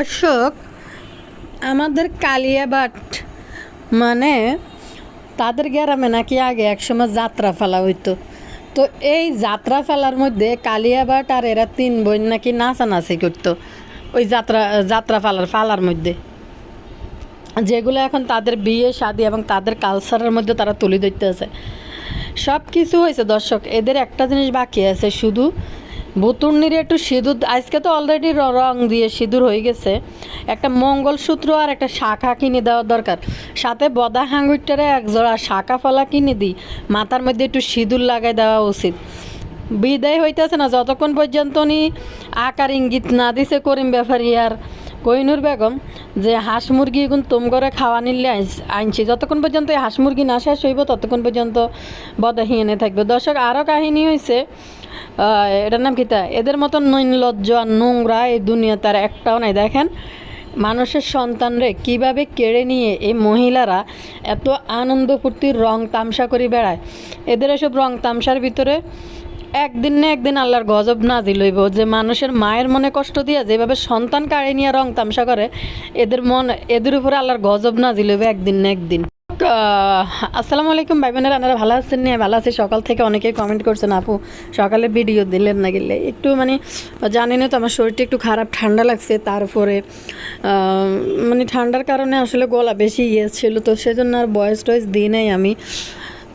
দর্শক আমাদের কালিয়াবাট মানে তাদের গ্রামে নাকি আগে একসময় যাত্রা ফেলা হইতো। তো এই যাত্রা ফেলার মধ্যে কালিয়াবাট আর এরা তিন বোন নাকি নাচানাচি করতো, ওই যাত্রা যাত্রা ফালার ফালার মধ্যে। যেগুলো এখন তাদের বিয়ে, শাদী এবং তাদের কালচারের মধ্যে তারা তুলে ধরতে আছে সব কিছু হয়েছে দর্শক, এদের একটা জিনিস বাকি আছে, শুধু ভুতুর্নির একটু সিঁদুর, আজকে তো অলরেডি রং দিয়ে সিঁদুর হয়ে গেছে। একটা মঙ্গলসূত্র আর একটা শাখা কিনে দেওয়া দরকার। সাথে বদা হাঙ্গুরটারে এক জোড়া শাখা ফলা কিনে দিই। মাথার মধ্যে একটু সিঁদুর লাগাই দেওয়া উচিত। বিদায় হইতেছে না, যতক্ষণ পর্যন্ত উনি আকার ইঙ্গিত না দিছে করিম ব্যাপারী আর কইনুর বেগম, যে হাঁস মুরগি এখন তুম করে খাওয়া নিলে আনছি যতক্ষণ পর্যন্ত এই হাঁস মুরগি না শেষ হইব, ততক্ষণ পর্যন্ত বদাহীনে থাকবে। দর্শক আরও কাহিনী হয়েছে এটার নাম কিতা এদের মতন নৈলজ্জ আর নোংরা এই দুনিয়া তার একটাও নাই। দেখেন, মানুষের সন্তানরে কীভাবে কেড়ে নিয়ে এই মহিলারা এত আনন্দ ফুর্তির রং তামসা করে বেড়ায়। এদের এসব রং তামসার ভিতরে একদিন না একদিন আল্লাহর গজব নাজিল হইব। যে মানুষের মায়ের মনে কষ্ট দিয়ে যেভাবে সন্তান কাড়ে নিয়ে রং তামসা করে, এদের মন, এদের উপরে আল্লাহর গজব নাজিল হইব একদিন না একদিন। আসসালামু আলাইকুম ভাই বোনেরা আপনারা ভালো আছেন নিয়ে ভালো আছি। সকাল থেকে অনেকেই কমেন্ট করছেন, আপু, সকালে ভিডিও দিলেন না গেলে? একটু মানে জানি না তো, আমার শরীরটা একটু খারাপ, ঠান্ডা লাগছে। তারপরে মানে ঠান্ডার কারণে আসলে গলা বেশি ইয়ে ছিল, তো সেজন্য আর বয়েস টয়েস দিই নাই আমি।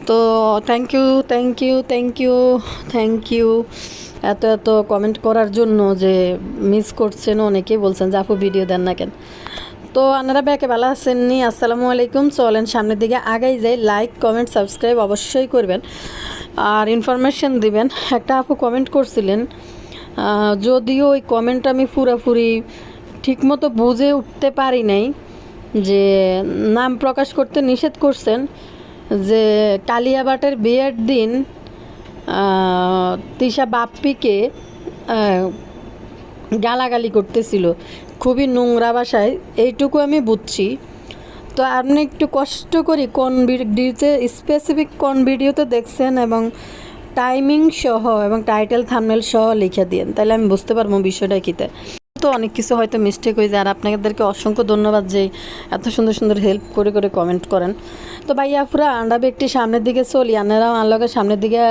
তো thank you thank you thank you thank you এত এত কমেন্ট করার জন্য যে মিস করছেন অনেকেই বলছেন যে, আপু ভিডিও দেন না কেন? তো আপনারা ব্যাকে ভালো আছেন নি আসসালামু আলাইকুম। চলেন সামনের দিকে আগাই যাই। লাইক কমেন্ট সাবস্ক্রাইব অবশ্যই করবেন। আর ইনফরমেশন দিবেন। একটা আপু কমেন্ট করছিলেন যদিও ওই কমেন্ট আমি পুরোপুরি ঠিকমতো বুঝে উঠতে পারি নাই যে নাম প্রকাশ করতে নিষেধ করছেন যে কালিয়াবাটের বিয়ের দিন তিশা বাপ্পিকে গালাগালি করতেছিল। খুবই নোংরা ভাষায় এইটুকু আমি বুঝছি। তো আপনি একটু কষ্ট করি কোন ভিডিওতে স্পেসিফিক কোন ভিডিওতে দেখছেন এবং টাইমিং সহ এবং টাইটেল থামনেল সহ লিখে দিন তাহলে আমি বুঝতে পারব বিষয়টা কীতে তো অনেক কিছু হয়তো মিস্টেক হয়ে যায়। আর আপনাদেরকে অসংখ্য ধন্যবাদ যে এত সুন্দর সুন্দর হেল্প করে করে কমেন্ট করেন। তো ভাইয়া, পুরা আন্ডা ব্যক্তি সামনের দিকে চলি আনারা আনলকে সামনের দিকে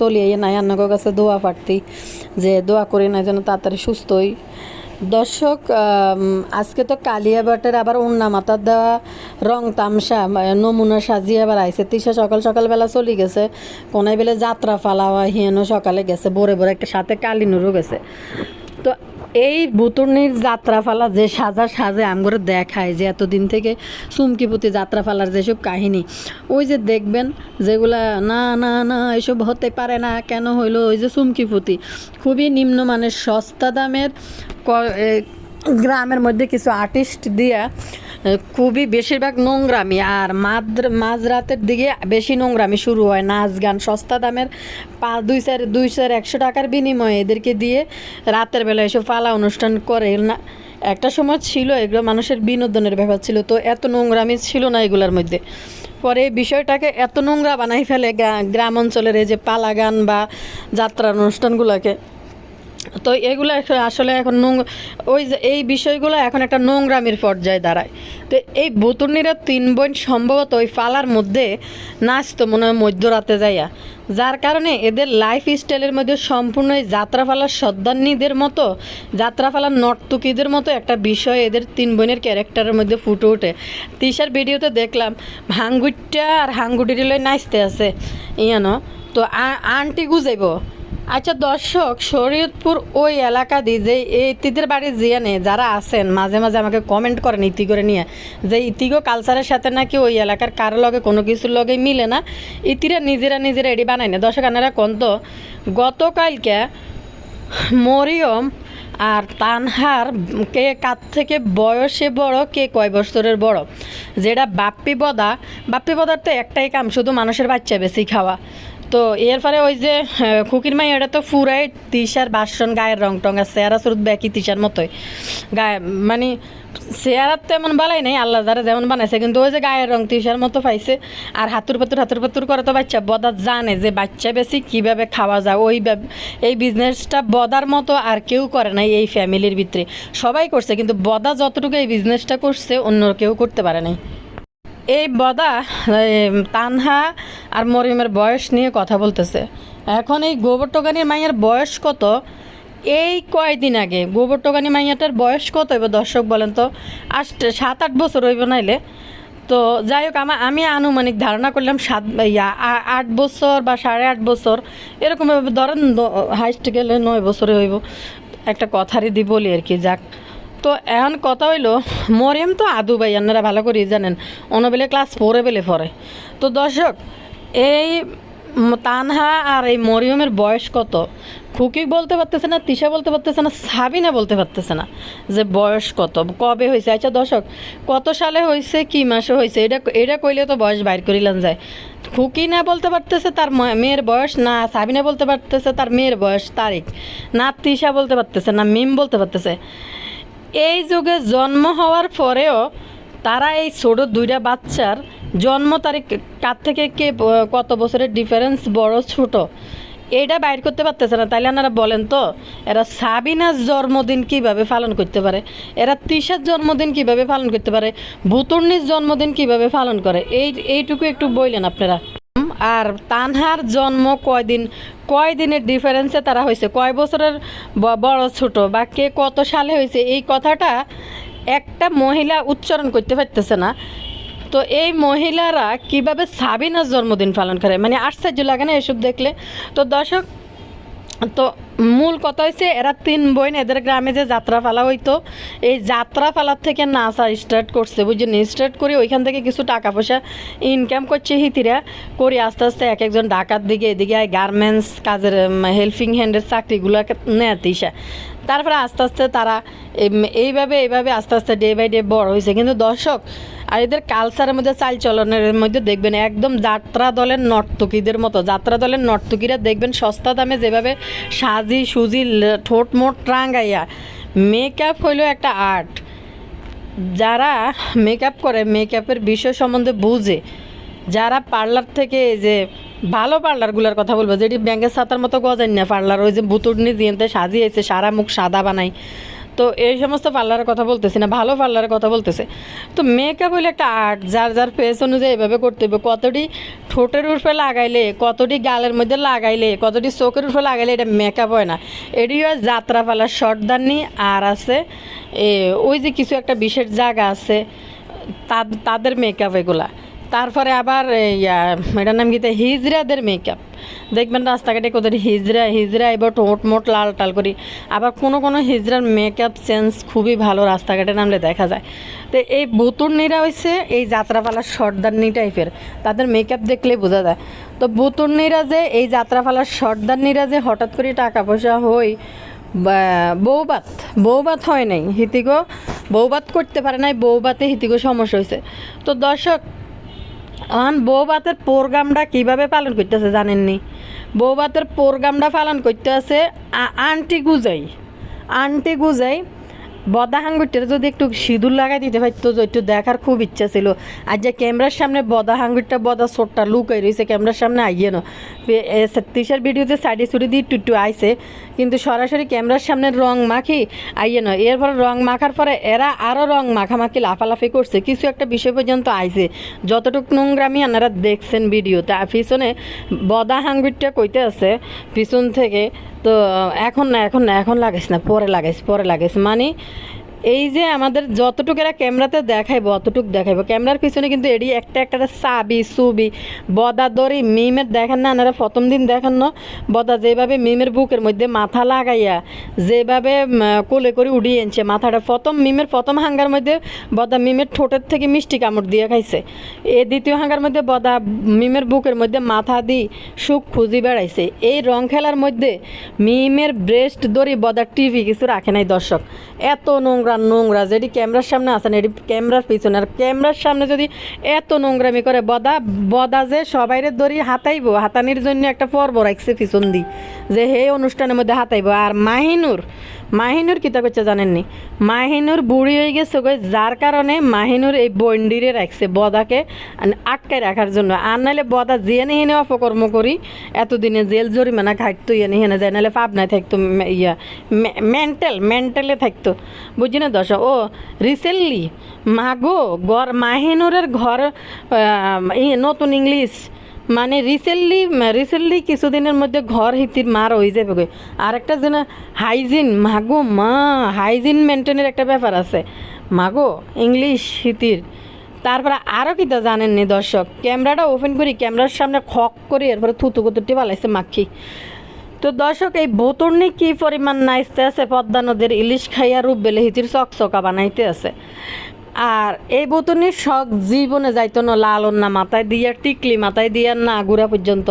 চলি। নাই আন্নার কাছে দোয়া পারতি যে দোয়া করি না যেন তাড়াতাড়ি সুস্থ হই। দর্শক আজকে তো কালিয়াবাটের আবার উন্না মাথার দেওয়া, রং তামসা, নমুনা সাজিয়ে আবার আইসে। তিসা সকাল সকালবেলা চলে গেছে। কোনায় বেলে যাত্রা ফালাওয়া হিয়েনও সকালে গেছে। বড়ে বড়ে একটা সাথে কালিনুরও গেছে। এই বুতুর্নির যাত্রা ফালা যে সাজা সাজে আমগরে দেখায়, যে এতদিন থেকে চুমকিপুতি যাত্রা ফালার যেসব কাহিনী, ওই যে দেখবেন যেগুলা না না না, এসব হতে পারে না, কেন হইল ওই যে চুমকিপুতি। খুবই নিম্নমানের সস্তা দামের গ্রামের মধ্যে কিছু আর্টিস্ট দিয়া খুবই বেশিরভাগ নোংরামি আর মাঝরাতের দিকে বেশি নোংরামি শুরু হয়। নাচ গান সস্তা দামের পা দুই চার দুই চার একশো টাকার বিনিময়ে এদেরকে দিয়ে রাতের বেলা এসব পালা অনুষ্ঠান করে। না, একটা সময় ছিল এগুলো মানুষের বিনোদনের ব্যাপার ছিল, তো এত নোংরামি ছিল না এগুলোর মধ্যে। পরে বিষয়টাকে এত নোংরা বানাই ফেলে গ্রা- গ্রাম অঞ্চলের এই যে পালা গান বা যাত্রা অনুষ্ঠানগুলোকে। তো এগুলো আসলে এখন নোং, ওই যে এই বিষয়গুলো এখন একটা নোংরামির পর্যায়ে দাঁড়ায়। তো এই বুতুর্নিরা তিন বোন সম্ভবত ওই পালার মধ্যে নাচতো মনে হয় মধ্যরাতে যাইয়া। যার কারণে এদের লাইফ স্টাইলের মধ্যে সম্পূর্ণ এই যাত্রাপালার সর্দান্নিদের মতো যাত্রাপালার নর্তকীদের মতো একটা বিষয় এদের তিন বোনের ক্যারেক্টারের মধ্যে ফুটে ওঠে। তিসার ভিডিওতে দেখলাম হাঙ্গুইটা আর হাঙ্গুটির নাচতে আছে, ইয়ানো। তো আন্টি গুজাইব। আচ্ছা দর্শক, শরীয়তপুর ওই এলাকা দিয়ে যে এই ইতিদের বাড়ি জিয়ানে যারা আছেন, মাঝে মাঝে আমাকে কমেন্ট করেন ইতি করে নিয়ে, যে ইতিগো কালচারের সাথে নাকি ওই এলাকার কারও লগে কোনো কিছুর লগে মিলে না। ইতিরা নিজেরা নিজেরা এডি বানায় না দর্শক আনারা কোন তো, গতকালকে মরিয়ম আর তানহার কে কার থেকে বয়সে বড়, কে কয় বছরের বড়? যেটা বাপ্পি বদা, বাপ্পি বদার তো একটাই কাম, শুধু মানুষের বাচ্চা বেশি খাওয়া। তো এরপরে ওই যে খুকির মাই এটা তো ফুরাই তিসার বাসন গায়ের রং টং আছে চেহারা স্রোত ব্যাকি তিসার মতোই। গায়ে মানে চেহারার তো এমন বালাই নাই, আল্লাহ যারা যেমন বানাইছে, কিন্তু ওই যে গায়ের রং তিসার মতো পাইছে। আর হাতুর পাতুর হাতুর পাতুর করে তো বাচ্চা, বদা জানে যে বাচ্চা বেশি কীভাবে খাওয়া যায়, ওই এই বিজনেসটা বদার মতো আর কেউ করে নাই এই ফ্যামিলির ভিতরে। সবাই করছে, কিন্তু বদা যতটুকু এই বিজনেসটা করছে, অন্য কেউ করতে পারে নাই। এই বদা তানহা আর মরিয়মের বয়স নিয়ে কথা বলতেছে। এখন এই গোবর টোকানির মাইয়ার বয়স কত? এই কয়দিন আগে। গোবর টোকানি মাইয়াটার বয়স কত এবার দর্শক বলেন তো? আজ সাত আট বছর হইব নাইলে। তো যাই হোক আমার আমি আনুমানিক ধারণা করলাম সাত আট বছর বা সাড়ে আট বছর এরকমভাবে ধরেন হাইস্ট গেলে নয় বছরে হইব। একটা কথারই দি বলি আর কি, যাক। তো এখন কথা হইল, মরিয়ম তো আদু ভাই, আপনারা ভালো করেই জানেন অনবেলে ক্লাস ফোরে বেলে পড়ে। তো দর্শক, এই তানহা আর এই মরিয়মের বয়স কত? খুকি বলতে পারতেছে না, তিশা বলতে পারতেছে না, সাবিনা বলতে পারতেছে না যে বয়স কত, কবে হয়েছে আচ্ছা দর্শক, কত সালে হয়েছে কি মাসে হয়েছে এটা এটা কইলে তো বয়স বাইর করিলাম যায়। খুকি না বলতে পারতেছে তার মেয়ের বয়স, না সাবিনা বলতে পারতেছে তার মেয়ের বয়স, তারিখ। না তিশা বলতে পারতেছে, না মিম বলতে পারতেছে। এই যুগে জন্ম হওয়ার পরেও তারা এই ছোট দুইটা বাচ্চার জন্ম তারিখ কার থেকে কে কত বছরের ডিফারেন্স বড়, ছোট, এটা বাইর করতে পারতেছে না। তাইলে আপনারা বলেন তো, এরা সাবিনার জন্মদিন কীভাবে পালন করতে পারে? এরা তিশার জন্মদিন কীভাবে পালন করতে পারে? ভুতুর্নির জন্মদিন কীভাবে পালন করে? এই, এইটুকু একটু বললেন আপনারা। আর তানহার জন্ম কয়দিন কয় দিনের ডিফারেন্সে তারা হয়েছে? কয় বছরের বড় ছোট বা কে কত সালে হয়েছে? এই কথাটা একটা মহিলা উচ্চারণ করতে পারতেছে না। তো এই মহিলারা কীভাবে সাবিনার জন্মদিন পালন করে? মানে আশ্চর্য লাগে না এসব দেখলে? তো দর্শক তো মূল কথা হয়েছে এরা তিন বোন, এদের গ্রামে যে যাত্রা ফালা হইতো, এই যাত্রা ফালার থেকে নাচা স্টার্ট করছে বুঝলেন স্টার্ট করে ওইখান থেকে কিছু টাকা পয়সা ইনকাম করছে হিতিরা, করে আস্তে আস্তে এক একজন ডাকার দিকে এদিকে গার্মেন্টস কাজের হেল্পিং হ্যান্ডের চাকরিগুলো নেয় তিসা। তারপরে আস্তে আস্তে তারা এই- এইভাবে এইভাবে আস্তে আস্তে ডে বাই ডে বড় হয়েছে। কিন্তু দর্শক, আর এদের কালচারের মধ্যে চাল চলনের মধ্যে দেখবেন একদম যাত্রা দলের নর্তকীদের মতো। যাত্রা দলের নর্তকীরা দেখবেন সস্তা দামে যেভাবে সাজি সুজি ঠোঁট মোট টাঙ্গাইয়া মেকআপ হইল একটা আর্ট যারা মেকআপ করে মেকআপের বিষয় সম্বন্ধে বুঝে যারা পার্লার থেকে এই যে ভালো পার্লারগুলোর কথা বলব, যেটি ব্যাংকের সাতার মতো গজান না পার্লার, ওই যে বুতুর্নি জিনতে সাজিয়েছে, সারা মুখ সাদা বানাই তো এই সমস্ত পার্লারের কথা বলতেছি না, ভালো পার্লারের কথা বলতেছে। তো মেকআপ হইলে একটা আর্ট যার যার ফেস অনুযায়ী এভাবে করতে হবে। কতটি ঠোঁটের উপরে লাগাইলে, কতটি গালের মধ্যে লাগাইলে, কতটি চোখের উপরে লাগাইলে এটা মেকআপ হয় না। এটি হয় যাত্রা পালার শর্টদানি আর আছে ওই যে কিছু একটা বিশেষ জায়গা আছে তাদের মেকআপ এগুলা। তারপরে আবার আহ, এটার নাম গীতে হিজরাদের মেকআপ দেখবেন রাস্তাঘাটে কোথায় হিজরা হিজরা এবার টোট মোট লাল টাল করি। আবার কোনো কোনো হিজরার মেকআপ সেন্স খুবই ভালো রাস্তাঘাটে নামলে দেখা যায়। তো এই বুতুর্নিরা হচ্ছে এই যাত্রাপালার সর্দারনি টাইপের। তাদের মেকআপ দেখলে বোঝা যায়। তো বুতুর্নিরা যে এই যাত্রাপালার সর্দারনিরা যে হঠাৎ করে টাকা পয়সা হই বৌবাত বৌবাত হয় নাই। হিতিগো বৌবাত করতে পারে নাই বৌবাতে হিতিগো সমস্যা হয়েছে তো দর্শক এখন বৌবাতের প্রোগ্রামটা কীভাবে পালন করতেছে জানেননি? বৌবাতের প্রোগ্রামটা পালন করতে আছে আন্টি গুজাই। আন্টি গুজাই বদা হাঙ্গুরটার যদি একটু সিঁদুর লাগাই দিতে পারতো একটু দেখার খুব ইচ্ছা ছিল। আর যে ক্যামেরার সামনে বদা হাঙ্গুরটা বদা ছোটটা লুকাই রয়েছে, ক্যামেরার সামনে আইয়ে না। তিসার ভিডিওতে সাইডে সুড়ি দিয়ে একটু একটু আইছে। কিন্তু সরাসরি ক্যামেরার সামনে রং মাখি আইয়ে নয় এরপর রং মাখার পরে এরা আরও রং মাখামাখি, লাফালাফি করছে। কিছু একটা বিষয় পর্যন্ত আইছে। যতটুকু নোংরামি আপনারা দেখছেন ভিডিও তা পিছনে বদা হাঙ্গুরটা কইতে আছে, পিছন থেকে, তো এখন না এখন না, এখন লাগাইস না, পরে লাগাইস পরে লাগাইস মানে এই যে আমাদের যতটুকু এরা ক্যামেরাতে দেখাইবো, অতটুকু দেখাইবো। ক্যামেরার পিছনে কিন্তু এডি একটা একটা সাবি সুবি বদা দড়ি, মিমের দেখেন না, আপনারা প্রথম দিন দেখেন না? বদা যেভাবে মিমের বুকের মধ্যে মাথা লাগাইয়া যেভাবে কোলে করে উড়িয়ে এনছে মাথাটা, প্রথম মিমের প্রথম হাঙ্গার মধ্যে বদা মিমের ঠোঁটের থেকে মিষ্টি কামড় দিয়ে খাইছে। এ দ্বিতীয় হাঙ্গার মধ্যে বদা মিমের বুকের মধ্যে মাথা দি সুখ খুঁজি বেড়াইছে। এই রং খেলার মধ্যে মিমের ব্রেস্ট দড়ি বদার টিভি কিছু রাখে নাই দর্শক। এত নোংরা পুরা নোংরা, যেটি ক্যামেরার সামনে আসেন এটি ক্যামেরার পিছনে। আর ক্যামেরার সামনে যদি এত নোংরামি করে, বদা বদা যে সবাইরে ধরি হাতাইব, হাতানির জন্য একটা পর্ব রাখছে পিছন দি, যে হে অনুষ্ঠানের মধ্যে হাতাইব। আর মাহিনুর মাহিনুর কিতা করছে জানেননি? মাহিনুর বুড়ি হয়ে গেছে গো যার কারণে মাহিনুর এই বন্ডিরে রাখছে বদাকে আটকায় রাখার জন্য। আর নাহলে বদা জিয়ে নিয়ে হেনে অপকর্ম করি এতদিনে জেল জরিমানা খাটতো ইয়ে হেনে যায় নাহলে পাবনায় থাকতো ইয়া মেন্টাল মেন্টালে থাকতো বুঝি না দশ ও রিসেন্টলি মাগো ঘর মাহিনুরের ঘর নতুন ইংলিশ মানে রিসেন্টলি রিসেন্টলি কিছুদিনের মধ্যে ঘর হিতির মার হয়ে যাবে আর একটা যেন হাইজিন মাগো মা হাইজিন মেনটেনের একটা ব্যাপার আছে। মাগো ইংলিশ হিতির। তারপরে আরও কিটা জানেননি দর্শক? ক্যামেরাটা ওপেন করি, ক্যামেরার সামনে খক করি এরপরে থুতু কুতুটি পালাইছে মাখি। তো দর্শক, এই বোতর্নি কি পরিমাণ নাইতে আছে? পদ্মা নদীর ইলিশ খাইয়া রূপ বেলে হিতির চকচকা বানাইতে আছে। আর এই বোতনের শখ জীবনে যাইতো না লালন না মাথায় দিয়া, টিকলি মাথায় দিয়া না গুড়া পর্যন্ত।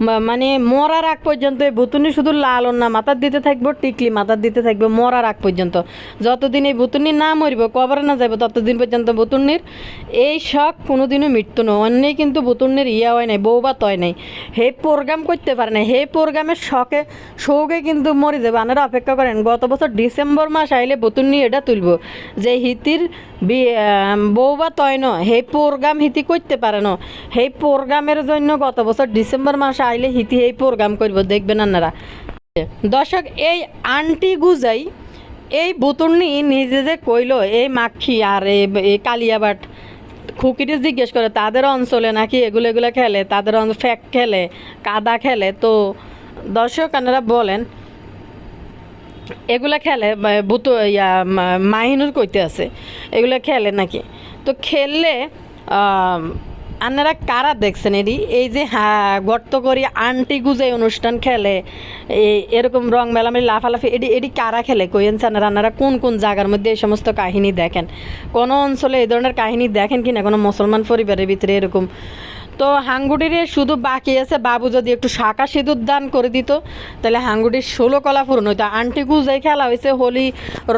মানে মরার আগ পর্যন্ত এই বুতুনি শুধু লালন না মাথার দিতে থাকব টিকলি মাথার দিতে থাকবে মরার আগ পর্যন্ত। যতদিন এই বুতুনি না মরিব কবরে না যাইব ততদিন পর্যন্ত বুতুনির এই শখ কোনোদিনও মৃত্যু নয়। অন্যই কিন্তু বুতুনির ইয়া হয় নাই বউবাত হয় নাই। হে প্রোগ্রাম করতে পারে না হে প্রোগ্রামের শখে শোকে কিন্তু মরে যাবে। আনারা অপেক্ষা করেন গত বছর ডিসেম্বর মাস আইলে বুতুনি এটা তুলব। যে হিতির বি- আম, বউবা তয় ন সেই প্রোগ্রাম হিতি করতে পারে ন সেই প্রোগ্রামের জন্য গত বছর ডিসেম্বর মাস আইলে হিতি এই প্রোগ্রাম করব, দেখবেন আপনারা দর্শক, এই আন্টি গুজাই, এই বুতুর্নি নিজে যে কইল, এই মাখি আর এই- কালিয়াবাট, খুকিটি জিজ্ঞেস করে, তাদের অঞ্চলে নাকি এগুলো এগুলো খেলে? তাদের ফ্যাক খেলে? কাদা খেলে? তো দর্শক আপনারা বলেন, এগুলা খেলে বুতো, ইয়া মাহিনুর কইতে আছে, এগুলা খেলে নাকি? তো খেললে আপনারা কারা দেখছেন এরি এই যে হ্যাঁ গর্ত করি আন্টি গুজে অনুষ্ঠান খেলে এরকম রং মেলামেলি, লাফালাফি এটি এটি কারা খেলে? কইয়েন আপনারা আপনারা কোন কোন জায়গার মধ্যে এই সমস্ত কাহিনী দেখেন? কোন অঞ্চলে এই ধরনের কাহিনী দেখেন কি না কোনো মুসলমান পরিবারের ভিতরে এরকম তো হাঙ্গুডিরে শুধু বাকি আছে। বাবু যদি একটু শাখা সিঁদুর দান করে দিত, তাহলে হাঙ্গুডির ষোলো কলা পূরণ হইতো। আন্টি গুজাই খেলা হয়েছে হোলি,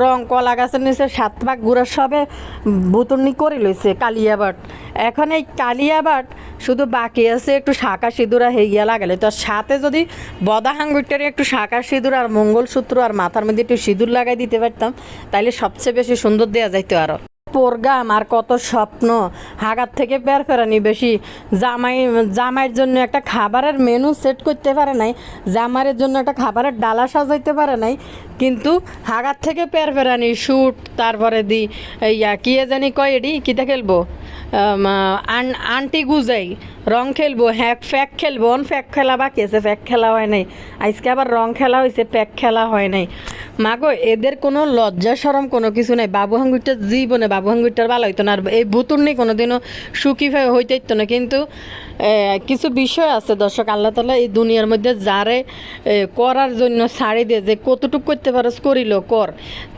রং, কলা গাছের নিচে সাত পাক গুড়ার সবে বুতুর্নি করে লইছে কালিয়াবাট এখন এই কালিয়াবাট শুধু বাকি আছে, একটু শাখা সিঁদুর হেইয়া লাগালে। তো সাথে যদি বদা হাঙ্গুরটারে একটু শাখা সিঁদুর আর মঙ্গলসূত্র আর মাথার মধ্যে একটু সিঁদুর লাগাই দিতে পারতাম, তাইলে সবচেয়ে বেশি সুন্দর দেওয়া যাইতো আরও প্রোগ্রাম আর কত স্বপ্ন। হাগার থেকে পের ফেরানি বেশি। জামাই, জামাইয়ের জন্য একটা খাবারের মেনু সেট করতে পারে নাই। জামাইয়ের জন্য একটা খাবারের ডালা সাজাইতে পারে নাই। কিন্তু হাগার থেকে পের ফেরানি শ্যুট তারপরে দি, ইয়া, কি জানি কয় এডি? আন- আন্টি গুজাই, রং খেলব হ্যাঁ ফ্যাক খেলব, অন ফ্যাক খেলা বাকি আছে, ফ্যাক খেলা হয় নাই। আজকে আবার রং খেলা হয়েছে প্যাক খেলা হয় নাই। মাগো, এদের কোনো লজ্জা সরম কোনো কিছু নাই। বাবু হাঙ্গুরটার জীবনে, বাবু হাঙ্গুরটার ভালো হইতো না। আর এই বুতুর নেই, কোনোদিনও সুখী হইতে হইতো না। কিন্তু কিছু বিষয় আছে দর্শক, আল্লাহ তালা এই দুনিয়ার মধ্যে যারে করার জন্য ছাড়ি দিয়ে, যে কতটুক করতে পারস করিল, কর।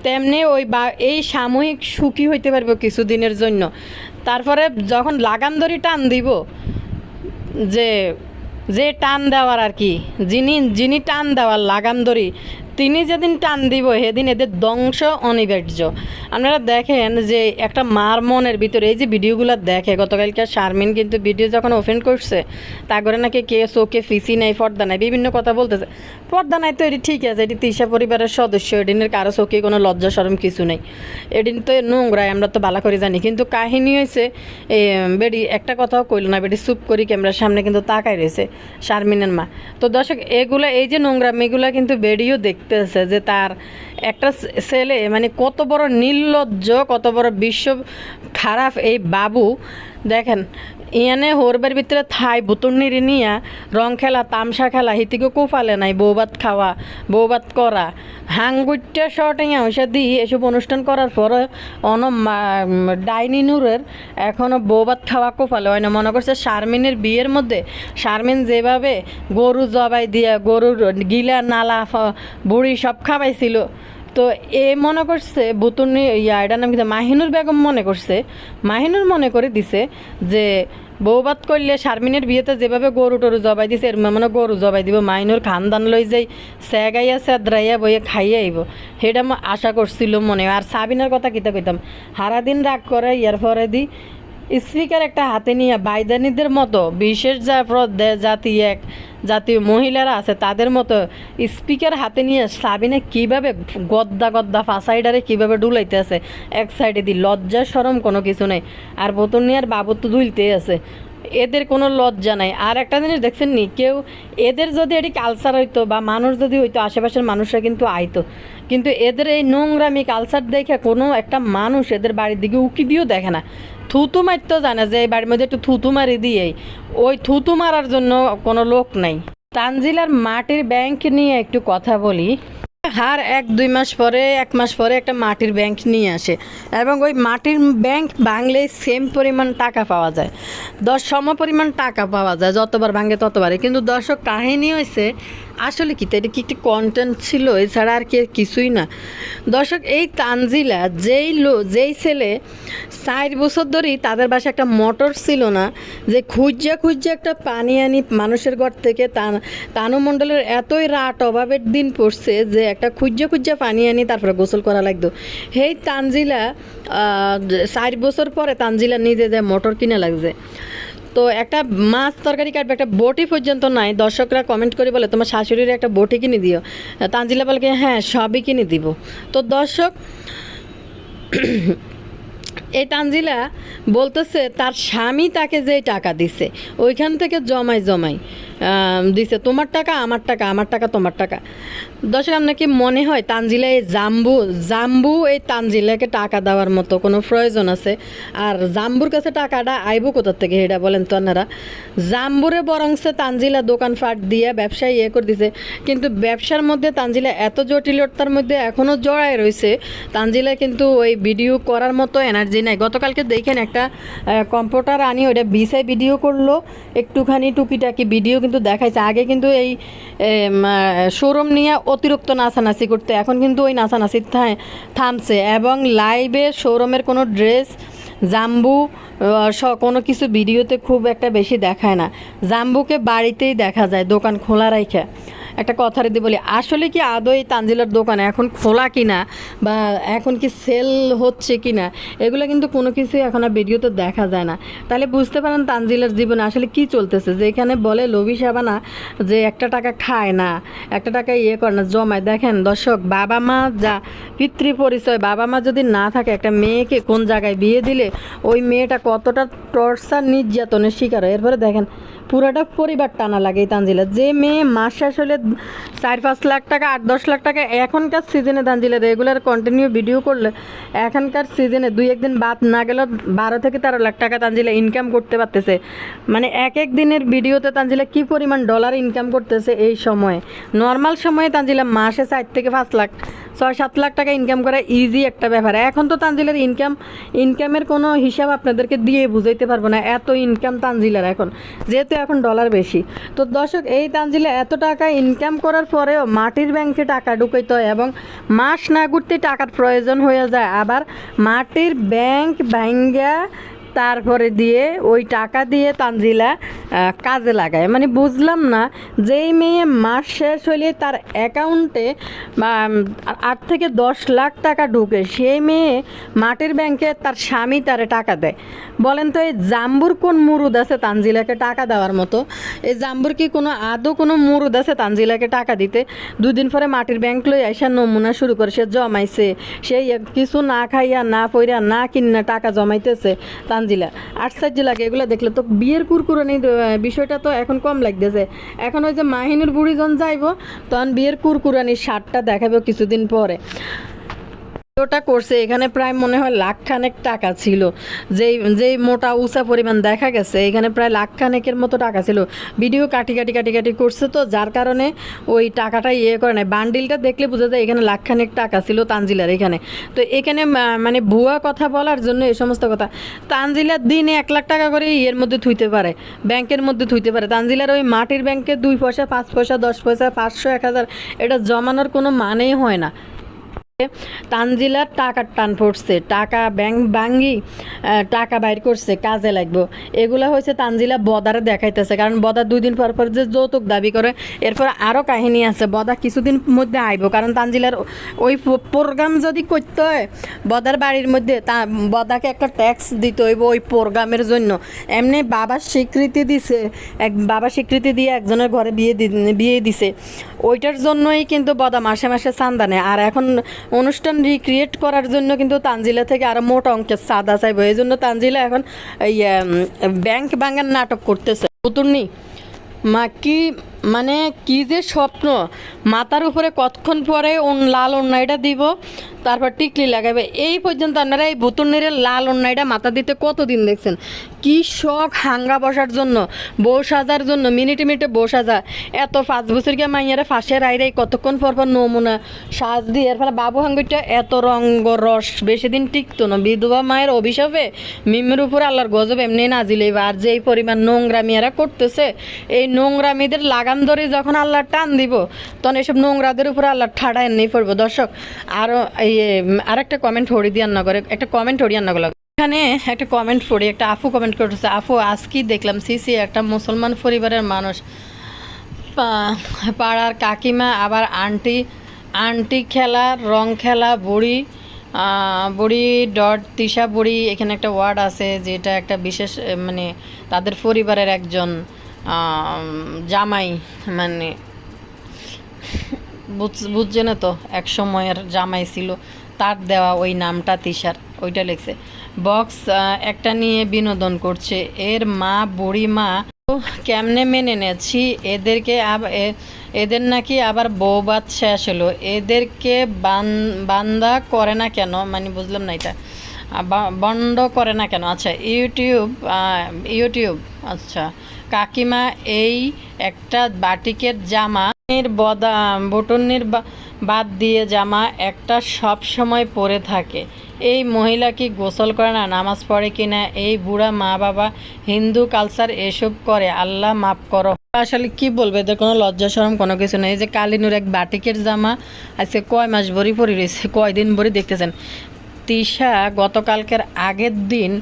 তেমনি ওই বা, এই সাময়িক সুখী হইতে পারব কিছুদিনের জন্য। তারপরে যখন লাগাম ধরি টান দিব, যে যে টান দেওয়ার আর কি, যিনি যিনি টান দেওয়ার লাগাম ধরি তিনি যেদিন টান দিব, সেদিন এদের ধ্বংস অনিবার্য। আপনারা দেখেন যে একটা মার মনের ভিতরে এই যে ভিডিওগুলো দেখে, গতকালকে শারমিন কিন্তু ভিডিও যখন ওপেন করছে তা করে নাকি কে চোখে ফিসি নাই, পর্দা নাই, বিভিন্ন কথা বলতেছে। পর্দা নাই তো এটি ঠিক আছে, এটি তিশা পরিবারের সদস্য, এদিনের কারও চোখে কোনো লজ্জা সরম কিছু নেই। এদিন তো নোংরায়, আমরা তো বালা করে জানি। কিন্তু কাহিনী হয়েছে বেডি একটা কথাও কইল না, বেডি চুপ করি ক্যামেরার সামনে কিন্তু তাকাই রয়েছে শারমিনের মা। তো দর্শক, এগুলা, এই যে নোংরামিগুলা কিন্তু বেডিও দেখতেছে যে তার একটা ছেলে মানে কত বড় নির্লজ্জ, কত বড় বিশ্ব খারাপ এই বাবু। দেখেন ইয়ানে হোরবার ভিতরে থাই বুতুর্নির নিয়া রং খেলা তামসা খেলা হিতিকে কোফালে নাই, বৌবাত খাওয়া বৌবাত করা হাঙ্গুইটা শর্টে হইসা দি এসব অনুষ্ঠান করার পরে অন ডাইনিনুরের এখনও বৌবাত খাওয়া কোফালে হয় না। মনে করছে শারমিনের বিয়ের মধ্যে শারমিন যেভাবে গরু জবাই দিয়া গরুর গিলা, নালা বুড়ি সব খাওয়াইছিল তো এ মনে করছে বুতুনি, ইয়া, এটার নাম কিন্তু মাহিনুর বেগম মনে করছে মাহিনুর মনে করে দিছে যে বৌবাত করলে শারমিনের বিয়েতে যেভাবে গরু টরু জবাই দিছে, এর মানে গরু জবাই দিব মাইনুর খানদান লই যাই স্যাগাইয়া স্যাদ্রাইয়া বইয়ে খাইয়ে আইব সেটা আশা করছিল মনে। আর সাবিনার কথা কিতা কইতাম, সারাদিন রাগ করে ইয়ার পরে দি স্পিকার একটা হাতে নিয়ে বাইদানিদের মতো বিশেষ জাতি এক জাতীয় মহিলারা আছে, তাদের মতো স্পিকার হাতে নিয়ে সাবিনে কীভাবে গদ্দা গদ্দা ফাঁসাইডারে কীভাবে ডুলাইতে আছে, এক সাইডে দি লজ্জা সরম কোনো কিছু নেই। আর বোতল নিয়ে আর বাবু তো দুলতে আছে। এদের কোনো লজ্জা নাই। আর একটা জিনিস দেখছেন নি, কেউ এদের যদি এটি কালচার হইতো বা মানুষ যদি হইতো, আশেপাশের মানুষরা কিন্তু আইতো। কিন্তু এদের এই নোংরামি কালচার দেখে কোনো একটা মানুষ এদের বাড়ির দিকে উকি দিয়েও দেখে না। থুতু মারতেও জানে যে এই বাড়ির মধ্যে একটু থুতু মারি দিয়েই। ওই থুতু মারার জন্য কোনো লোক নাই। তানজিলার মাটির ব্যাংক নিয়ে একটু কথা বলি। হার এক, দুই মাস পরে, এক মাস পরে একটা মাটির ব্যাংক নিয়ে আসে এবং ওই মাটির ব্যাংক ভাঙলে সেম পরিমাণ টাকা পাওয়া যায়। দশ, সম পরিমাণ টাকা পাওয়া যায়, যতবার ভাঙে ততবারই। কিন্তু দর্শক, কাহিনী হয়েছে আসলে কি এটা কি একটি কন্টেন্ট ছিল? এছাড়া আর কি কিছুই না। দর্শক, এই তানজিলা, যেই লো, যেই ছেলে চার বছর ধরেই তাদের বাসায় একটা মোটর ছিল না, যে খুঁজা খুঁজা একটা পানি আনি মানুষের ঘর থেকে তান তানু মণ্ডলের এতই রাট অভাবের দিন পড়ছে যে একটা খুঁজা খুঁজা পানি আনি তারপরে গোসল করা লাগতো। সেই তানজিলা চার বছর পরে তানজিলা নিজে যে মোটর কিনে লাগছে। তো একটা মাছ তরকারি কাটবে একটা বটি পর্যন্ত নাই। দর্শকরা কমেন্ট করে বলে তোমার শাশুড়ির একটা বটি কিনে দিও। তাঞ্জিলা বলে কি, হ্যাঁ সবই কিনে দিব। তো দর্শক এই তানজিলা বলতেছে তার স্বামী তাকে যে টাকা দিছে ওইখান থেকে জমাই জমাই দিছে। তোমার টাকা আমার টাকা আমার টাকা তোমার টাকা। দর্শক, আপনার কি মনে হয় তানজিলা এই জাম্বু জাম্বু এই তানজিলাকে টাকা দেওয়ার মতো কোনো প্রয়োজন আছে? আর জাম্বুর কাছে টাকাটা আইব কোথার থেকে এটা বলেন তো আপনারা? জাম্বুরে বরংসে তানজিলা দোকান ফাট দিয়ে ব্যবসায় ইয়ে করে দিছে। কিন্তু ব্যবসার মধ্যে তানজিলা এত জটিলতার মধ্যে এখনও জড়ায় রয়েছে। তানজিলা কিন্তু ওই ভিডিও করার মতো এনার্জি নাই। গতকালকে দেখেন একটা কম্পিউটার আনি ওটা বিসাই ভিডিও করল। একটুখানি টুকিটাকি ভিডিও কিন্তু দেখাইছে। আগে কিন্তু এই শোরুম নিয়ে অতিরিক্ত নাচানাচি করতে। এখন কিন্তু ওই নাচানাচি থামছে এবং লাইভে শোরুমের কোনো ড্রেস জাম্বু কোনো কিছু ভিডিওতে খুব একটা বেশি দেখায় না। জাম্বুকে বাড়িতেই দেখা যায়, দোকান খোলা রাইখা। একটা কথা যদি বলি, আসলে কি আদৌ তানজিলার দোকান এখন খোলা কিনা বা এখন কি সেল হচ্ছে কিনা, এগুলো কিন্তু কোনো কিছু এখন আর ভিডিওতে দেখা যায় না। তাহলে বুঝতে পারেন তানজিলার জীবনে আসলে কি চলতেছে, যে এখানে বলে লবি সাবানা যে একটা টাকা খায় না, একটা টাকা ইয়ে করে না, জমায়। দেখেন দর্শক, বাবা মা যা পিতৃ পরিচয় বাবা মা যদি না থাকে, একটা মেয়েকে কোন জায়গায় বিয়ে দিলে, ওই মেয়েটা কতটা টর্চার নির্যাতনের শিকার হয়। এরপরে দেখেন পুরাটা পরিবার টানা লাগে এই তানজিলা যে মেয়ে মাস শেষ হলে চার, পাঁচ লাখ টাকা, আট, দশ লাখ টাকা এখনকার সিজনে তানজিলা রেগুলার কন্টিনিউ ভিডিও করলে এখনকার সিজনে দুই একদিন বাদ না গেলেও বারো থেকে তেরো লাখ টাকা তানজিলা ইনকাম করতে পারতেছে। মানে এক এক দিনের ভিডিওতে তানজিলা কি পরিমাণ ডলার ইনকাম করতেছে এই সময়ে? নর্মাল সময়ে তানজিলা মাসে চার থেকে পাঁচ লাখ, ছয়, সাত লাখ টাকা ইনকাম করা ইজি একটা ব্যাপার। এখন তো তানজিলের ইনকাম ইনকামের কোনো হিসাব আপনাদেরকে দিয়ে বুঝাইতে পারব না, এত ইনকাম তানজিলার এখন। যেহেতু এখন ডলার বেশি। তো দর্শক, এই তানজিলে এত টাকা ইনকাম করার পরেও মাটির ব্যাংকে টাকা ঢুকাইতে হয় এবং মাস না ঘুরতে টাকার প্রয়োজন হয়ে যায়। আবার মাটির ব্যাংক ব্যাঙ্গা তারপরে দিয়ে ওই টাকা দিয়ে তানজিলা কাজে লাগায়। মানে বুঝলাম না, যেই মেয়ে মাস শেষ হলে তার অ্যাকাউন্টে আট থেকে দশ লাখ টাকা ঢুকে, সেই মেয়ে মাটির ব্যাংকে তার স্বামী তারে টাকা দেয়। বলেন তো, এই জাম্বুর কোন মুরুদ আছে তানজিলাকে টাকা দেওয়ার মতো? এই জাম্বুর কি কোনো আদৌ কোনো মুরুদ আছে তানজিলাকে টাকা দিতে? দুদিন পরে মাটির ব্যাংক লই আইসা নমুনা শুরু করে, সে জমাইছে। সেই কিছু না খাইয়া, না পইরা, না কিনা টাকা জমাইতেছে। তানজিলা আশ্চর্য লাগে, এগুলো দেখলে তো বিয়ের কুরকুরানি বিষয়টা তো এখন কম লাগতেছে। এখন ওই যে মাহিনুর বুড়ি যখন যাইব, তখন বিয়ের কুরকুরানির সারটা দেখাবো কিছুদিন পরে। ওটা করছে, এখানে প্রায় মনে হয় লাখখানেক টাকা ছিল। যেই যেই মোটা উঁচা পরিমাণ দেখা গেছে, এখানে প্রায় লাখ খানেকের মতো টাকা ছিল। ভিডিও কাটি কাটি কাটি কাটি করছে তো, যার কারণে ওই টাকাটা ইয়ে করে নেয় বান্ডিলটা দেখলে বোঝা যায় এখানে লাখ খানেক টাকা ছিল তানজিলার এখানে। তো এখানে মানে ভুয়া কথা বলার জন্য এই সমস্ত কথা। তানজিলার দিনে এক লাখ টাকা করে ইয়ের মধ্যে থুইতে পারে, ব্যাংকের মধ্যে থুইতে পারে। তানজিলার ওই মাটির ব্যাংকে দুই পয়সা, পাঁচ পয়সা, দশ পয়সা, পাঁচশো, এক হাজার, এটা জমানোর কোনো মানেই হয় না। তানজিলার টাকার টান পড়ছে, টাকা ব্যাংক ভাঙ্গি টাকা বাইর করছে, কাজে লাগবো। এগুলো হয়েছে তানজিলা বদারে দেখাইতেছে, কারণ বদা দুই দিন পর পর যে যৌতুক দাবি করে, এরপর আরও কাহিনী আছে, বদা কিছুদিন মধ্যে আইব, কারণ তানজিলার ওই প্রোগ্রাম যদি করতে হয়, বদার বাড়ির মধ্যে তা, বদাকে একটা ট্যাক্স দিতে হইব ওই প্রোগ্রামের জন্য। এমনি বাবা স্বীকৃতি দিছে, এক বাবা স্বীকৃতি দিয়ে একজনের ঘরে বিয়ে বিয়ে দিছে। ওইটার জন্যই কিন্তু বদা মাসে মাসে চান্দা নেয়। আর এখন অনুষ্ঠান রিক্রিয়েট করার জন্য কিন্তু তানজিলা থেকে আরও মোটা অঙ্কের সাদা চাইব। এই জন্য তানজিলা এখন ব্যাংক ভাঙার নাটক করতেছে। পুতুর্নি মা কি মানে কি যে স্বপ্ন? মাথার উপরে কতক্ষণ পরে লাল অন্যায়টা দিব? তারপর টিকলি লাগাবে। এই পর্যন্ত আপনারা এই বুতুর্নির লাল অন্যায়টা মাথা দিতে কতদিন দেখছেন? কি শখ হাঙ্গা বসার জন্য, বউ সাজার জন্য, মিনিটে মিনিটে বউ সাজা। এত পাঁচ বছর গিয়ে মাইয়ারা ফাঁসে রাইরে কতক্ষণ পর পর নমুনা সাজ দিয়ে এর ফলে বাবু হাঙ্গুরটা এত রঙ্গ রস, বেশি দিন টিকতো না। বিধবা মায়ের অভিশাপে মিমের উপর আল্লাহর গজব এমনি নাজিলে আর যে পরিমাণ নোংরামি এরা করতেছে, এই নোংরামিদের লাগাম ধরে যখন আল্লাহ টান দিব, তখন এসব নোংরাদের উপর আল্লাহ ঠাডা এমনি পড়ব। দর্শক আরও এই আর একটা কমেন্ট হরি দিয়ান না করে একটা কমেন্ট হরিয়ান না এখানে একটা কমেন্ট পড়ি, একটা আফু কমেন্ট করতেছে, আফু আজকেই দেখলাম? সিসি একটা মুসলমান পরিবারের মানুষ। পাড়ার কাকিমা, আবার আন্টি আন্টি খেলা, রং খেলা, বুড়ি বুড়ি ডট, তিশা বুড়ি, এখানে একটা ওয়ার্ড আছে, যেটা একটা বিশেষ মানে তাদের পরিবারের একজন জামাই মানে বুঝ- বুঝছে না তো? এক সময়ের জামাই ছিল। তার দেওয়া ওই নামটা তিশার, ওইটা লিখছে। বক্স একটা নিয়ে বিনোদন করছে। এর মা বুড়ি মা কেমনে মেনে নেছি? এদেরকে এদের নাকি আবার বউ শেষ হলো। এদেরকে বান- বান্দা করে না কেন? মানে বুঝলাম না এটা। বন্ধ করে না কেন? আচ্ছা ইউটিউব ইউটিউব আচ্ছা। কাকিমা এই একটা বাটিকের জামা এর বদা বটনির বাদ দিয়ে জামা একটা সব সময় পরে থাকে। এই মহিলা কি গোসল করে না, নামাজ পড়ে কিনা এই বুড়া মা বাবা হিন্দু কালচার এসব করে, আল্লাহ মাফ করো। আসলে কি বলবে, এদের কোনো লজ্জা শরম কোনো কিছু নেই। যে কালিনুর এক বাটিকের জামা আজকে কয় মাস ভরি পরি রয়েছে, কয়দিন ভরি দেখতেছেন। তিশা গতকালকের আগের দিন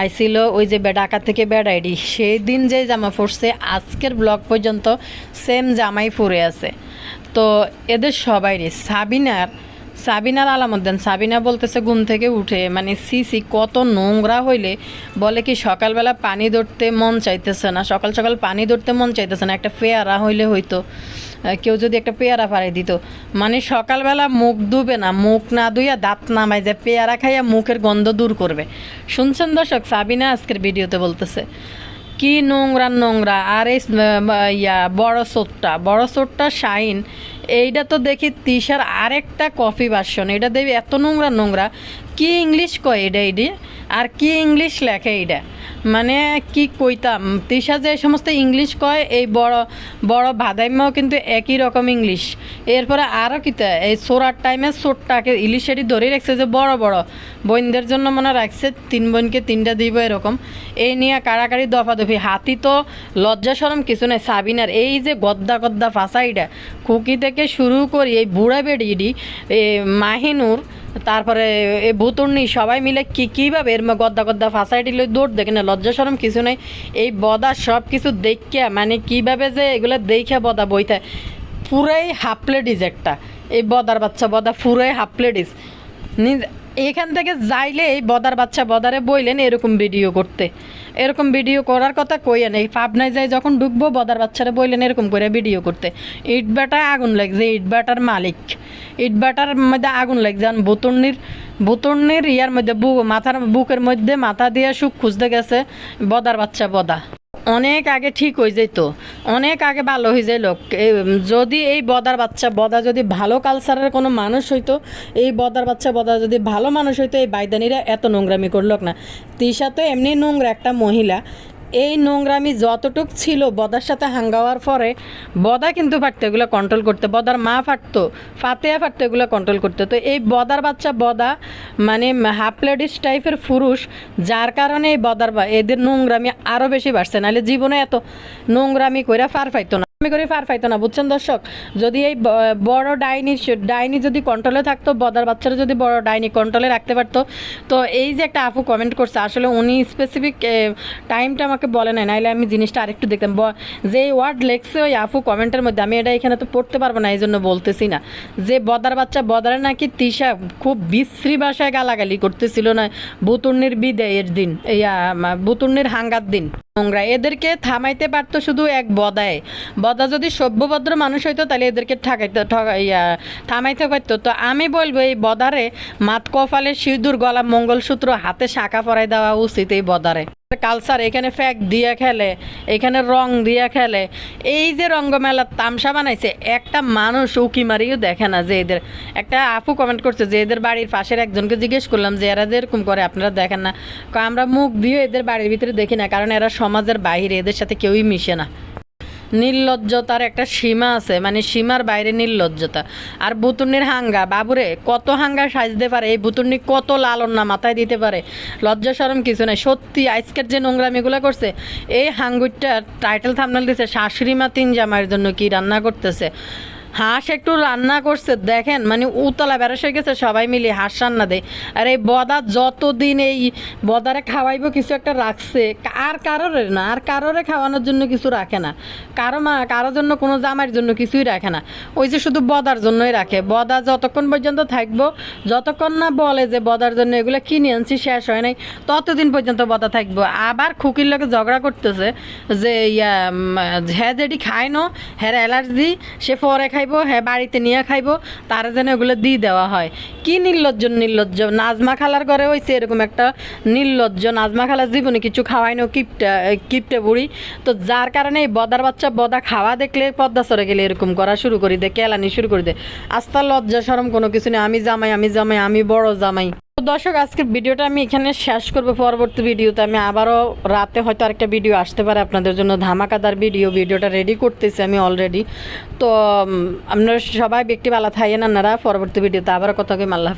আইছিল ওই যে ঢাকা থেকে বেড়াইডি সেই দিন যে জামা পরছে, আজকের ব্লগ পর্যন্ত সেম জামাই পরে আছে। তো এদের সবাইরই, সাবিনার সাবিনার আলামুদ্দিন, সাবিনা বলতেছে ঘুম থেকে উঠে মানে সিসি কত নোংরা হইলে বলে কি সকালবেলা পানি ধরতে মন চাইতেছে না, সকাল সকাল পানি ধরতে মন চাইতেছে না, একটা পেয়ারা হইলে হইতো। কেউ যদি একটা পেয়ারা পাড়ে দিত। মানে সকালবেলা মুখ ধুবে না, মুখ না ধুইয়া দাঁত নামাই যে পেয়ারা খাইয়া মুখের গন্ধ দূর করবে। শুনছেন দর্শক, সাবিনা আজকের ভিডিওতে বলতেছে, কি নোংরা নোংরা, আর এই ইয়া, বড় সোটটা বড় সোটটা শাইন এইটা তো দেখি তিশার আরেকটা কফি ভার্সন এটা দেখবি এত নোংরা নোংরা, কি ইংলিশ কয় এটা এইডি? আর কি ইংলিশ লেখে এইটা মানে কি কইতাম? তৃষা যে সমস্ত ইংলিশ কয়, এই বড় বড় ভাদাইমাও কিন্তু একই রকম ইংলিশ। এরপরে আরও কিতা, এই সোরার টাইমে সোরটাকে ইলিশেরই ধরে রাখছে যে বড় বড়। বোনদের জন্য মনে রাখছে, তিন বোনকে তিনটা দিব এরকম। এই নিয়ে কাড়াকাড়ি দফাদফি। হাতি তো লজ্জা সরম কিছু নাই, সাবিনার। এই যে গদ্দা গদ্দা ফাঁসাইটা খুকি থেকে শুরু করি, এই বুড়া বেডিডি মাহিনুর তারপরে এ ভুতুর্নি সবাই মিলে কি কীভাবে এর গদ্দা গদ্দা ফাঁসাইটি লই দৌড় দেখে না লজ্জা সরম কিছু নেই। এই বদা সব কিছু দেখিয়া মানে কীভাবে যে এগুলো দেখে বদা বইতে, পুরাই হাফ একটা। এই বদার বাচ্চা, বদা পুরাই হাফ নিজ এখান থেকে যাইলে এই বদার বাচ্চা বদারে বইলেন এরকম ভিডিও করতে। এরকম ভিডিও করার কথা কইয়া নেই। পাবনায় যাই যখন ঢুকবো, বদার বাচ্চারা বললেন এরকম করে ভিডিও করতে। ইট বাটায় আগুন লাগছে ইট বাটার মালিক। ইট বাটার মধ্যে আগুন লাগছে। আর বুতর্নির বুতর্নির ইয়ার মধ্যে মাথার বুকের মধ্যে মাথা দিয়ে সুখ খুঁজতে গেছে বদার বাচ্চা বদা। অনেক আগে ঠিক হয়ে যেত। অনেক আগে ভালো হয়ে যায় লোক যদি এই বদার বাচ্চা, বদা যদি ভালো কালচারের কোনো মানুষ হইতো, এই বদার বাচ্চা, বদা যদি ভালো মানুষ হইতো, এই বাইদানিরা এত নোংরামি করলোক না। তিশা তো এমনি নোংরা একটা মহিলা। এই নোংরামি যতটুক ছিল, বদার সাথে হাঙ্গাওয়ার পরে বদা কিন্তু পারতো এগুলো কন্ট্রোল করতে। বদার মা ফাটতো, ফাতেয়া ফাটতো, এগুলো কন্ট্রোল করতে। তো এই বদার বাচ্চা বদা মানে হাফ লেডিস টাইপের পুরুষ, যার কারণে এই বদার বা এদের নোংরামি আরও বেশি বাড়ছে। নাহলে জীবনে এত নোংরামি কইরা ফার পাইতো না। করে ফার পাইতো না, বুঝছেন দর্শক? যদি এই বড় ডাইনি ডাইনি যদি কন্ট্রোলে থাকতো, বদার বাচ্চারা যদি বড় ডাইনি কন্ট্রোলে রাখতে পারতো, তো এই যে একটা আপু কমেন্ট করছে, আসলে উনি স্পেসিফিক টাইমটা আমাকে বলে নাই, নাইলে আমি জিনিসটা আরেকটু দেখতাম। যে ওয়ার্ড লেখছে ওই আপু কমেন্টের মধ্যে, আমি এটা এখানে তো পড়তে পারব না এই জন্য বলতেছি না। যে বদার বাচ্চা, বদারে নাকি তিশা খুব বিশ্রী ভাষায় গালাগালি করতেছিল না বুতুর্নির বিদায়ের দিন এই বুতুর্নির হাঙ্গার দিন। নোংরা, এদেরকে থামাইতে পারতো শুধু এক বদায় বদা যদি সভ্যভদ্র মানুষ হইতো তাহলে এদেরকে ঠাকাইতে ঠকা- ইয়া, থামাইতে পারতো। তো আমি বলব এই বদারে মাত কপালে সিঁদুর গলা মঙ্গলসূত্র হাতে শাখা পরাই দেওয়া উচিত এই বদারে। কালচার এখানে ফ্যাক দিয়ে খেলে এখানে রং দিয়ে খেলে। এই যে রঙ্গমেলার তামসা বানাইছে একটা মানুষ উকি মারিও দেখে না যে এদের। একটা আপু কমেন্ট করছে যে এদের বাড়ির পাশের একজনকে জিজ্ঞেস করলাম যে এরা যে এরকম করে আপনারা দেখেন না? আমরা মুখ দিয়ে এদের বাড়ির ভিতরে দেখি না কারণ এরা সমাজের বাইরে এদের সাথে কেউই মিশে না। নির্লজ্জতার একটা সীমা আছে মানে সীমার বাইরে নির্লজ্জতা। আর বুতুর্নির হাঙ্গা, বাবুরে, কত হাঙ্গা সাজতে পারে, এই বুতুর্নি কত লালন না মাথায় দিতে পারে? লজ্জা সরম কিছু নাই। সত্যি, আজকের যে নোংরামিগুলো করছে, এই হাঙ্গুরটার টাইটেল থামনাল দিছে, শাশুড়ি মা তিন জামাইয়ের জন্য কি রান্না করতেছে। হাঁস একটু রান্না করছে, দেখেন মানে উতলা বেরস হয়ে গেছে, সবাই মিলে হাঁস রান্না দেয়। আর এই বদা যতদিন এই বদারে খাওয়াইবো, কিছু একটা রাখছে। আর কারোর না, আর কারোরে খাওয়ানোর জন্য কিছু রাখে না। কারও মা কারোর জন্য, কোনো জামাইয়ের জন্য কিছুই রাখে না। ওই যে শুধু বদার জন্যই রাখে। বদা যতক্ষণ পর্যন্ত থাকব, যতক্ষণ না বলে যে বদার জন্য এগুলো কিনে আনছি, শেষ হয় নাই, ততদিন পর্যন্ত বদা থাকব। আবার খুকির লোকে ঝগড়া করতেছে যে, ইয়া হ্যাঁ যেটি খায় না হ্যাঁ অ্যালার্জি, সে পরে খাইবো হ্যাঁ বাড়িতে নিয়ে খাইবো, তার যেন এগুলো দিয়ে দেওয়া হয়। কি নির্লজ্জ নির্লজ্জ। নাজমা খালার ঘরে হয়েছে এরকম একটা নির্লজ্জ। নাজমা খালার জীবনে কিছু খাওয়াই না কিপটা, কিপটে বুড়ি। তো যার কারণে এই বদার বাচ্চা বদা খাওয়া দেখলে পদ্মা সরে গেলে এরকম করা শুরু করে দেয়, কেলানি শুরু করে দে আস্তা লজ্জা সরম কোনো কিছু নেই। আমি জামাই আমি জামাই, আমি বড় জামাই। দর্শক, আজকের ভিডিওটা আমি এখানে শেষ করব। পরবর্তী ভিডিওতে আমি আবারও রাতে হয়তো আরেকটা ভিডিও আসতে পারে আপনাদের জন্য। ধামাকাদার ভিডিও, ভিডিওটা রেডি করতেছি আমি অলরেডি তো আপনার সবাই ব্যক্তি ভালো থাকেন আপনারা। পরবর্তী ভিডিওতে আবারও কথা কই আল্লাহ